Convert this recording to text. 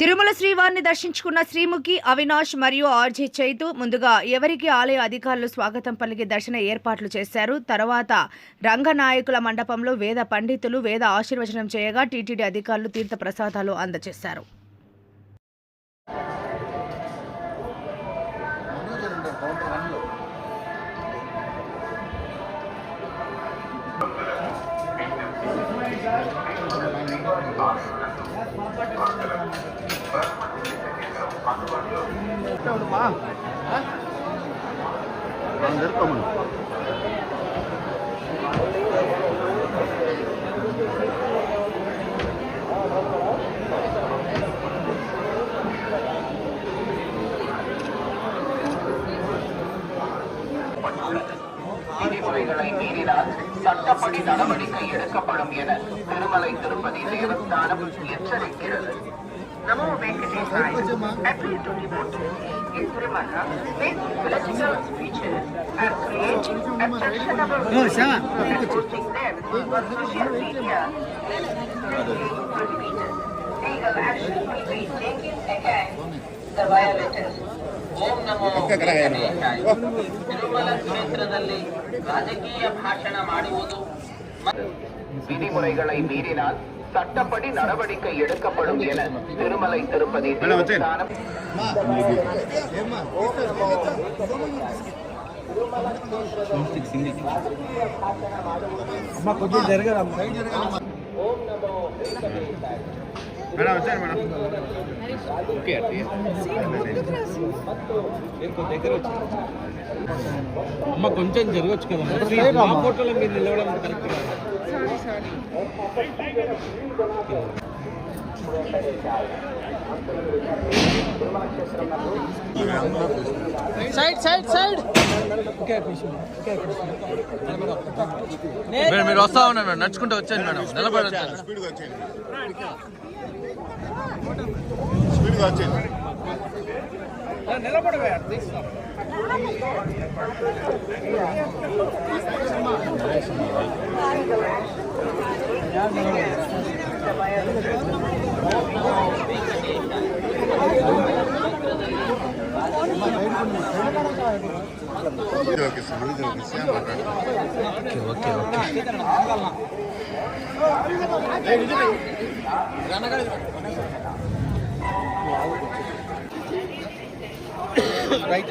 తిరుమల శ్రీవారిని దర్శించుకున్న శ్రీముఖి అవినాష్ మరియు ఆర్జే చైతు ముందుగా ఎవరికి ఆలయ అధికారులు స్వాగతం పలికి దర్శన ఏర్పాట్లు చేశారు. తర్వాత రంగనాయకుల మండపంలో వేద పండితులు వేద ఆశీర్వచనం చేయగా టీటీడీ అధికారులు తీర్థ ప్రసాదాలు అందజేశారు. விதிமுறைகளை மீறினால் சட்டப்படி நடவடிக்கை எடுக்கப்படும் என திருமலை திருப்பதி தேவஸ்தானம் எச்சரிக்கிறது. ಕೈಪೋಜಮಾ ಏಪ್ರಿಲ್ ಓಂ ನಮೋ ರಾಜಕೀಯ ಭಾಷಣ ಮಾಡುವುದು ಉದು ಬೀದಿ சட்டப்படி நடவடிக்கை எடுக்கப்படும் என திருமலை திருப்பதி தேவஸ்தானம் అమ్మ కొంచెం జరగదమ్మా మేడం వచ్చాను మేడం ఓకే దగ్గర వచ్చి అమ్మ కొంచెం జరగచ్చు కదమ్మా మా ఫోటోలో మీరు నిలవడం కరెక్ట్ కాదు side side side. Okay madam మీరు వస్తా ఉన్నారు మేడం నడుచుకుంటూ వచ్చాను మేడం. నిలబడి వచ్చాను స్పీడ్గా వచ్చేయండి. స్పీడ్గా వచ్చేయండి. నిలబడవే ఓకే సార్ ఇది okay sir okay okay right